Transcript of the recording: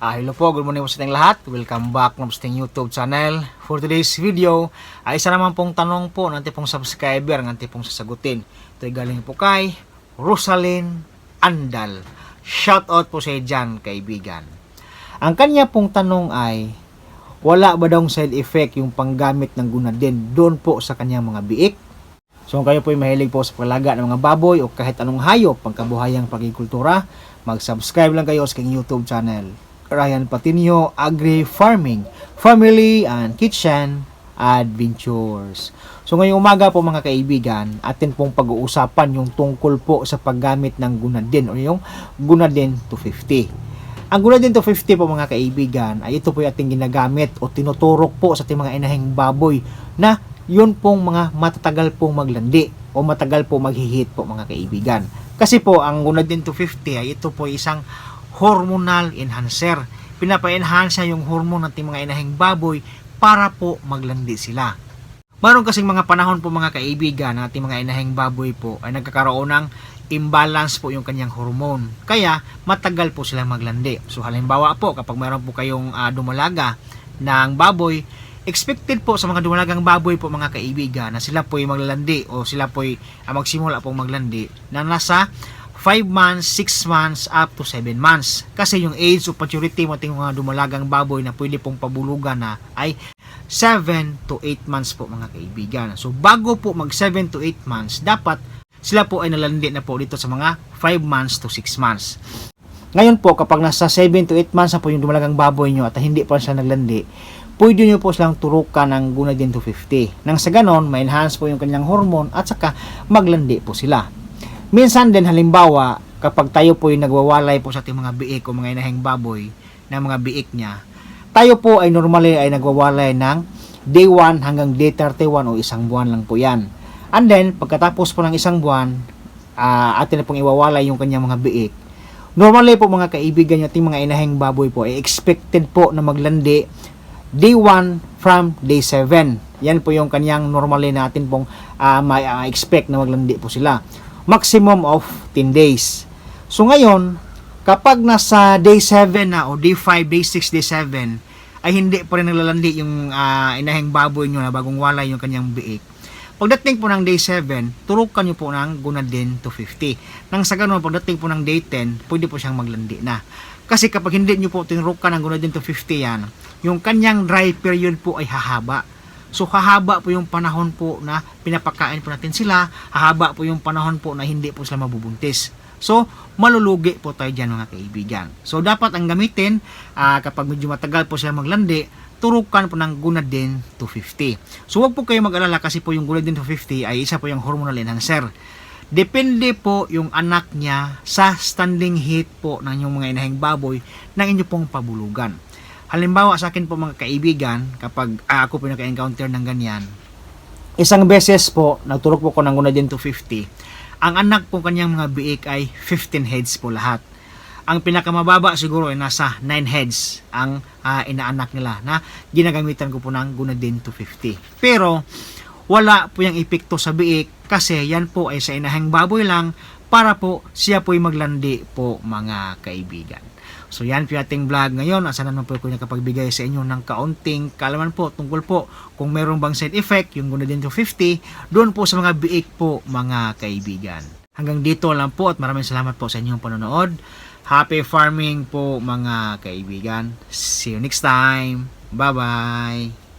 Ah, hello po, good morning po sa ating lahat. Welcome back ng ating YouTube channel. For today's video, ay isa naman pong tanong po ng ating pong subscriber ng ating pong sasagutin. Ito ay galing po kay Rosalyn Andal. Shout out po sa dyan, kaibigan. Ang kanya pong tanong ay, wala ba daw side effect yung panggamit ng gunadin doon po sa kanyang mga biik? So kung kayo po ay mahilig po sa paglaga ng mga baboy o kahit anong hayop pangkabuhayang pagkikultura, mag-subscribe lang kayo sa aking YouTube channel. Ryan Patinio Agri Farming, Family and Kitchen Adventures. So ngayong umaga po mga kaibigan, atin pong pag-uusapan yung tungkol po sa paggamit ng gunadin o yung gunadin 250. Ang gunadin 250 po mga kaibigan ay ito po yung ating ginagamit o tinuturok po sa ating mga inahing baboy na yun pong mga matatagal pong maglandi o matagal po maghihit po mga kaibigan. Kasi po ang gunadin 250 ay ito po isang hormonal enhancer. Pinapa-enhance yung hormone ng mga inahing baboy para po maglandi sila. Maroon kasing mga panahon po mga kaibigan na ating mga inahing baboy po ay nagkakaroon ng imbalance po yung kanyang hormone. Kaya matagal po silang maglandi. So halimbawa po kapag meron po kayong ah, dumalaga ng baboy, expected po sa mga dumalagang baboy po mga kaibigan na sila po ay maglalandi o sila po ay ah, magsimula pong maglandi na nasa 5 months, 6 months, up to 7 months. Kasi yung age of maturity mo ating mga dumalagang baboy na pwede pong pabulugan na ay 7 to 8 months po mga kaibigan. So bago po mag 7 to 8 months, dapat sila po ay nalandi na po dito sa mga 5 months to 6 months. Ngayon po, kapag nasa 7 to 8 months na po yung dumalagang baboy nyo at hindi pa siya naglandi, pwede nyo po silang turukan ng Gunadin 250. Nang sa ganon, ma-enhance po yung kanyang hormone at saka maglandi po sila. Minsan din halimbawa, kapag tayo po yung nagwawalay po sa ating mga biik o mga inahing baboy na mga biik niya, tayo po ay normally ay nagwawalay ng day 1 hanggang day 31 o isang buwan lang po yan. And then, pagkatapos po ng isang buwan, uh, atin na pong iwawalay yung kanyang mga biik. Normally po mga kaibigan ating mga inahing baboy po ay expected po na maglandi day 1 from day 7. Yan po yung kanyang normally natin pong uh, may uh, expect na maglandi po sila maximum of 10 days. So ngayon, kapag nasa day 7 na o day 5, day 6, day 7 ay hindi pa rin naglalandi yung uh, inahing baboy nyo na bagong walay yung kanyang biik. Pagdating po ng day 7, turukan nyo po ng gunadin 250. Nang sa ganun, pagdating po ng day 10, pwede po siyang maglandi na. Kasi kapag hindi nyo po tinurukan ng gunadin 250 yan, yung kanyang dry period po ay hahaba So hahaba po yung panahon po na pinapakain po natin sila, hahaba po yung panahon po na hindi po sila mabubuntis. So, malulugi po tayo dyan mga kaibigan. So, dapat ang gamitin uh, kapag medyo matagal po sila maglandi, turukan po ng Gunadin 250. So, wag po kayo mag-alala kasi po yung Gunadin 250 ay isa po yung hormonal enhancer. Depende po yung anak niya sa standing heat po ng inyong mga inahing baboy ng inyo pong pabulugan. Halimbawa sa akin po mga kaibigan, kapag ah, ako po naka-encounter ng ganyan, isang beses po, nagturok po ko ng Gunadin 250, ang anak po kanyang mga biik ay 15 heads po lahat. Ang pinakamababa siguro ay nasa 9 heads ang uh, inaanak nila na ginagamitan ko po ng Gunadin 250. Pero wala po yung epekto sa biik kasi yan po ay sa inahang baboy lang para po siya po ay maglandi po mga kaibigan. So yan po ating vlog ngayon. Asa naman po ko nakapagbigay sa inyo ng kaunting kalaman po tungkol po kung meron bang side effect yung Gunadin 250 doon po sa mga biik po mga kaibigan. Hanggang dito lang po at maraming salamat po sa inyong panonood. Happy farming po mga kaibigan. See you next time. Bye-bye.